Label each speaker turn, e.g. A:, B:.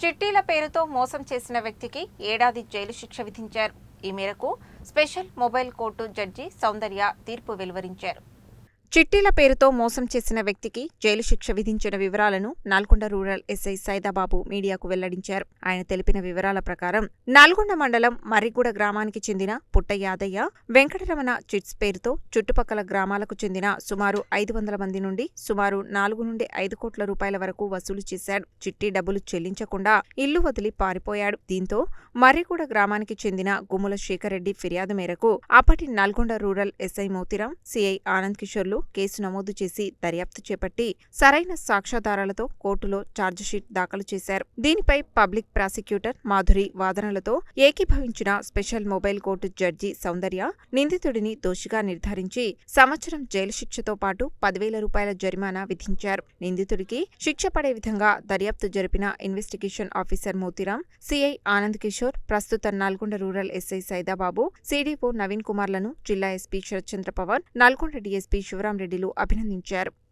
A: చిట్టీల పేరుతో మోసం చేసిన వ్యక్తికి ఏడాది జైలు శిక్ష విధించారు. ఈ మేరకు special mobile court judge Soundarya తీర్పు వెలువరించారు. చిట్టీల పేరుతో మోసం చేసిన వ్యక్తికి జైలు శిక్ష విధించిన వివరాలను నల్గొండ రూరల్ ఎస్ఐ సైదాబాబు మీడియాకు వెల్లడించారు. ఆయన తెలిపిన వివరాల ప్రకారం నల్గొండ మండలం మర్రిగూడ గ్రామానికి చెందిన పుట్ట యాదయ్య వెంకటరమణ చిట్స్ పేరుతో చుట్టుపక్కల గ్రామాలకు చెందిన సుమారు ఐదు వందల మంది నుండి సుమారు నాలుగు నుండి ఐదు కోట్ల రూపాయల వరకు వసూలు చేశాడు. చిట్టి డబ్బులు చెల్లించకుండా ఇల్లు వదిలి పారిపోయాడు. దీంతో మర్రిగూడ గ్రామానికి చెందిన గుమ్ముల శేఖర్ రెడ్డి ఫిర్యాదు మేరకు అప్పటి Nalgonda rural SI Motiram CI Anand కిషోర్లు case నమోదు చేసి దర్యాప్తు చేపట్టి సరైన సాక్ష్యాధారాలతో కోర్టులో ఛార్జిషీట్ దాఖలు చేశారు. దీనిపై పబ్లిక్ ప్రాసిక్యూటర్ మాధురి వాదనలతో ఏకీభవించిన special mobile court judge Soundarya నిందితుడిని దోషిగా నిర్ధారించి సంవత్సరం జైలు శిక్షతో పాటు పదివేల రూపాయల జరిమానా విధించారు. నిందితుడికి శిక్ష పడే విధంగా దర్యాప్తు జరిపిన investigation officer Motiram CI Anand Kishore ప్రస్తుత Nalgonda rural SI Saidababu CDO Naveen కుమార్లను జిల్లా ఎస్పీ శరత్చంద్ర పవన్ నల్గొండ డీఎస్పీ శివరాం రెడ్డిలు అభినందించారు.